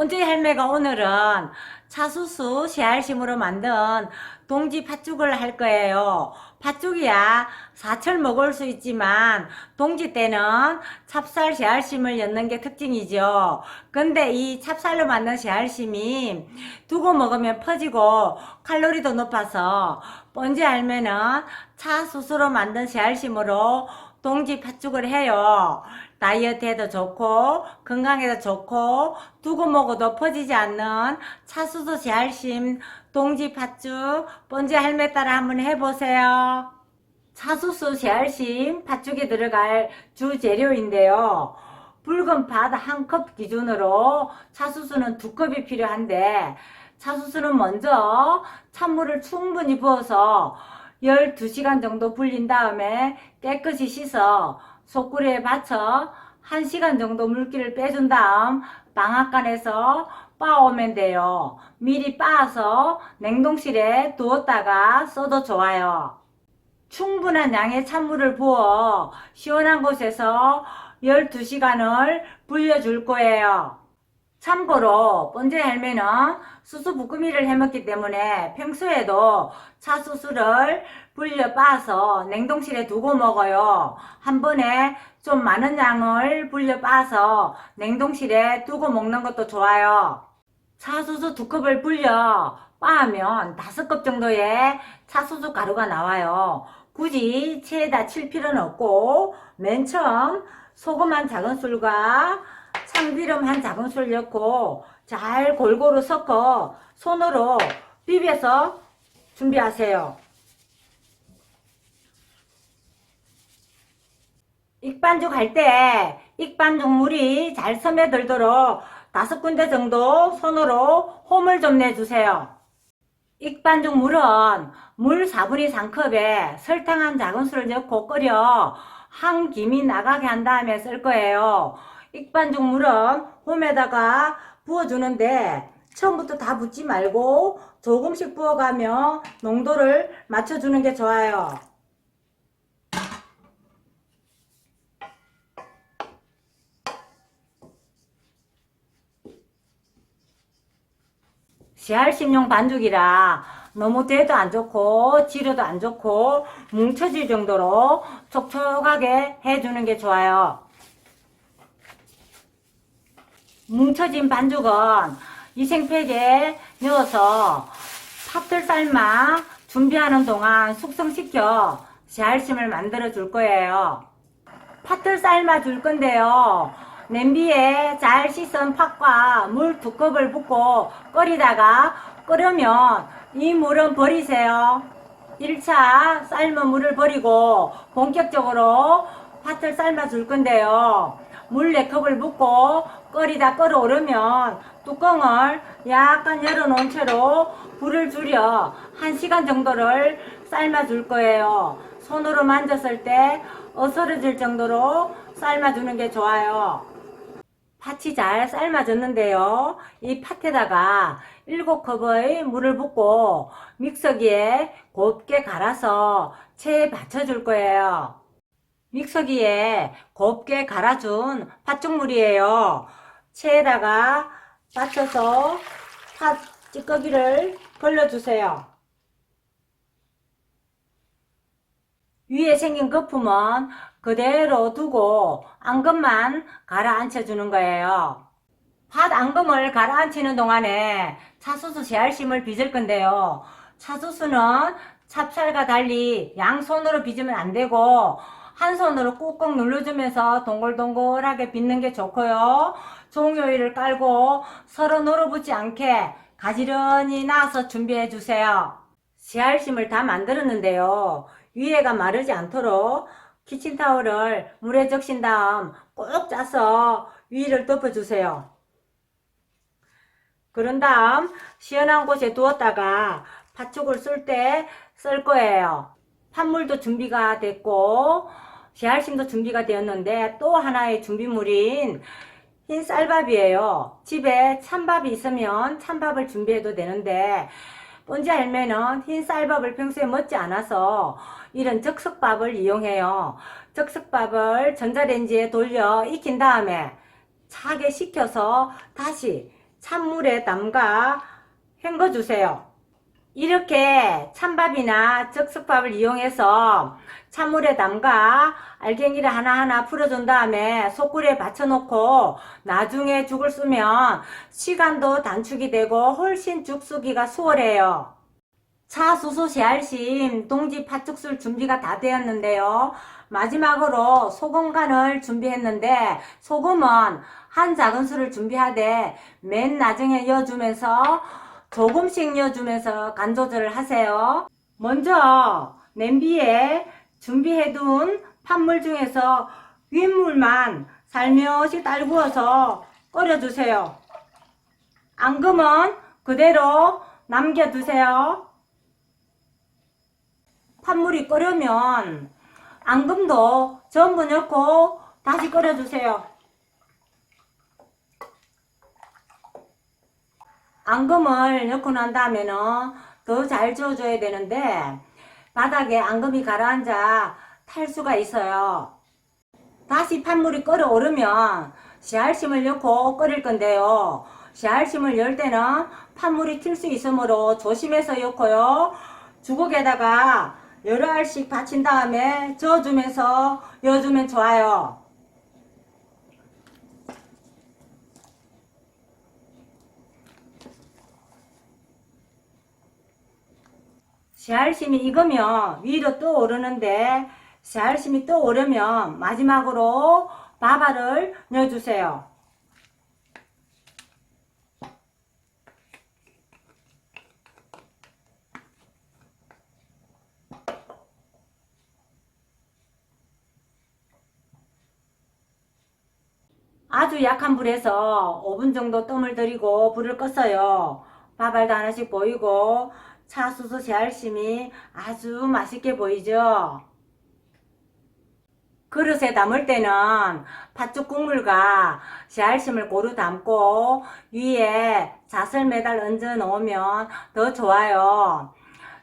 본주의 할매가 오늘은 차수수 씨알심으로 만든 동지 팥죽을 할 거예요. 팥죽이야 사철 먹을 수 있지만 동지 때는 찹쌀 씨알심을 넣는 게 특징이죠. 근데 이 찹쌀로 만든 씨알심이 두고 먹으면 퍼지고 칼로리도 높아서 본지 할매는 차수수로 만든 씨알심으로 동지 팥죽을 해요. 다이어트에도 좋고 건강에도 좋고 두고 먹어도 퍼지지 않는 차수수 씨알심 동지 팥죽 번지 할매 따라 한번 해보세요. 차수수 씨알심 팥죽에 들어갈 주 재료인데요. 붉은 팥 한 컵 기준으로 차수수는 두 컵이 필요한데 차수수는 먼저 찬물을 충분히 부어서 12시간 정도 불린 다음에 깨끗이 씻어 속구리에 받쳐 1시간 정도 물기를 빼준 다음 방앗간에서 빻아오면 돼요. 미리 빻아서 냉동실에 두었다가 써도 좋아요. 충분한 양의 찬물을 부어 시원한 곳에서 12시간을 불려줄 거예요. 참고로 번제 할매는 수수 부꾸미를 해먹기 때문에 평소에도 차수수를 불려 빻아서 냉동실에 두고 먹어요. 한 번에 좀 많은 양을 불려 빻아서 냉동실에 두고 먹는 것도 좋아요. 차수수 두 컵을 불려 빻으면 다섯 컵 정도의 차수수 가루가 나와요. 굳이 체에다 칠 필요는 없고 맨 처음 소금 한 작은 술과 참기름 한 작은술 넣고 잘 골고루 섞어 손으로 비벼서 준비하세요. 익반죽 할 때 익반죽 물이 잘 스며들도록 다섯 군데 정도 손으로 홈을 좀 내주세요. 익반죽 물은 물 4분의 3컵에 설탕 한 작은술을 넣고 끓여 한 김이 나가게 한 다음에 쓸 거예요. 익반죽 물은 홈에다가 부어주는데 처음부터 다 붓지 말고 조금씩 부어가며 농도를 맞춰주는 게 좋아요. 씨알심용 반죽이라 너무 돼도 안 좋고 지려도 안 좋고 뭉쳐질 정도로 촉촉하게 해주는 게 좋아요. 뭉쳐진 반죽은 이생팩에 넣어서 팥을 삶아 준비하는 동안 숙성시켜 씨알심을 만들어 줄 거예요. 팥을 삶아 줄 건데요. 냄비에 잘 씻은 팥과 물 두 컵을 붓고 끓이다가 끓으면 이 물은 버리세요. 1차 삶은 물을 버리고 본격적으로 팥을 삶아 줄 건데요. 물 4컵을 붓고 끓이다 끓어오르면 뚜껑을 약간 열어놓은 채로 불을 줄여 1시간 정도를 삶아 줄 거예요. 손으로 만졌을 때 어스러질 정도로 삶아 주는 게 좋아요. 팥이 잘 삶아졌는데요. 이 팥에다가 7컵의 물을 붓고 믹서기에 곱게 갈아서 체에 받쳐줄 거예요. 믹서기에 곱게 갈아준 팥죽물이에요. 체에다가 받쳐서 팥 찌꺼기를 걸러주세요. 위에 생긴 거품은 그대로 두고 앙금만 가라앉혀 주는 거예요. 팥 앙금을 가라앉히는 동안에 차수수 씨알심을 빚을 건데요. 차수수는 찹쌀과 달리 양손으로 빚으면 안 되고 한 손으로 꾹꾹 눌러주면서 동글동글하게 빚는 게 좋고요. 종요일을 깔고 서로 눌어붙지 않게 가지런히 놔서 준비해 주세요. 씨알심을 다 만들었는데요. 위에가 마르지 않도록 키친타올을 물에 적신 다음 꼭 짜서 위를 덮어주세요. 그런 다음 시원한 곳에 두었다가 팥죽을 쓸 때 쓸 거예요. 팥물도 준비가 됐고 씨알심도 준비가 되었는데 또 하나의 준비물인 흰 쌀밥이에요. 집에 찬밥이 있으면 찬밥을 준비해도 되는데 본지 할매는 흰 쌀밥을 평소에 먹지 않아서 이런 적석밥을 이용해요. 적석밥을 전자레인지에 돌려 익힌 다음에 차게 식혀서 다시 찬물에 담가 헹궈 주세요. 이렇게 찬밥이나 즉석밥을 이용해서 찬물에 담가 알갱이를 하나하나 풀어준 다음에 소꿀에 받쳐놓고 나중에 죽을 쓰면 시간도 단축이 되고 훨씬 죽수기가 수월해요. 차, 수소, 씨알심, 동지, 팥죽술 준비가 다 되었는데요. 마지막으로 소금 간을 준비했는데 소금은 한 작은 술을 준비하되 맨 나중에 넣어주면서 조금씩 넣어주면서 간 조절을 하세요. 먼저 냄비에 준비해둔 팥물 중에서 윗물만 살며시 딸구어서 끓여주세요. 앙금은 그대로 남겨두세요. 팥물이 끓으면 앙금도 전부 넣고 다시 끓여주세요. 앙금을 넣고 난 다음에는 더 잘 저어줘야 되는데 바닥에 앙금이 가라앉아 탈 수가 있어요. 다시 팥물이 끓어오르면 씨알심을 넣고 끓일 건데요. 씨알심을 열 때는 팥물이 튈 수 있으므로 조심해서 넣고요. 주걱에다가 여러 알씩 받친 다음에 저어주면서 여주면 좋아요. 씨알심이 익으면 위로 또 오르는데 씨알심이 또 오르면 마지막으로 밥알을 넣어주세요. 아주 약한 불에서 5분 정도 뜸을 들이고 불을 껐어요. 밥알도 하나씩 보이고 차수수 씨알심이 아주 맛있게 보이죠? 그릇에 담을 때는 팥죽 국물과 씨알심을 고루 담고 위에 잣을 매달 얹어 놓으면 더 좋아요.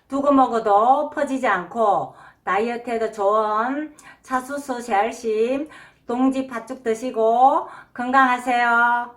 두고 먹어도 퍼지지 않고 다이어트에도 좋은 차수수 씨알심 동지 팥죽 드시고 건강하세요.